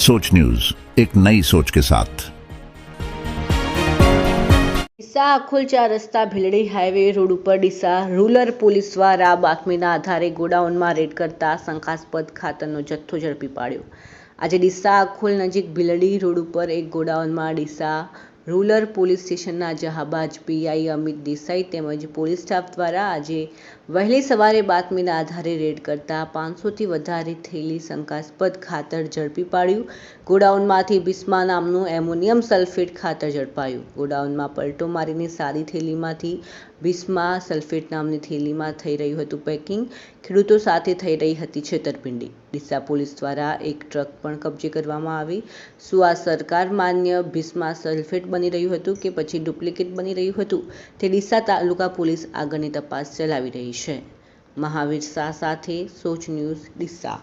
सोच न्यूज एक नई सोच के साथ ડીસા અખોલ ચાર રસ્તા ભીલડી હાઈવે રોડ ઉપર ડીસા રૂરલ પોલીસ દ્વારા બાતમીના આધારે ગોડાઉનમાં રેડ કરતા શંકાસ્પદ ખાતરનો જથ્થો ઝડપી પાડ્યો આજે ડીસા અખોલ નજીક ભીલડી રોડ ઉપર એક ગોડાઉનમાં ડીસા રૂરલ પોલીસ સ્ટેશનના જહાબાજ પીઆઈ અમિત દેસાઈ તેમજ પોલીસ સ્ટાફ દ્વારા આજે વહેલી સવારે બાતમીના આધારે રેડ કરતા પાંચસોથી વધારે થયેલી શંકાસ્પદ ખાતર ઝડપી પાડ્યું. ગોડાઉનમાંથી બિસ્મા નામનું એમોનિયમ સલ્ફેટ ખાતર ઝડપાયું. ગોડાઉનમાં પલટો મારીને સાદી થેલીમાંથી બિસ્મા સલ્ફેટ નામની થેલીમાં થઈ રહ્યું હતું પેકિંગ. ખેડૂતો સાથે થઈ રહી હતી છેતરપિંડી. ડીસા પોલીસ દ્વારા એક ટ્રક પણ કબજે કરવામાં આવી. શું આ સરકાર માન્ય બિસ્મા સલ્ફેટ બની રહ્યું હતું કે પછી ડુપ્લિકેટ બની રહ્યું હતું? તે ડીસા તાલુકા પોલીસ આગળની તપાસ ચલાવી રહી છે. મહાવીર શાહ સાથે સોચ ન્યૂઝ ડીસા.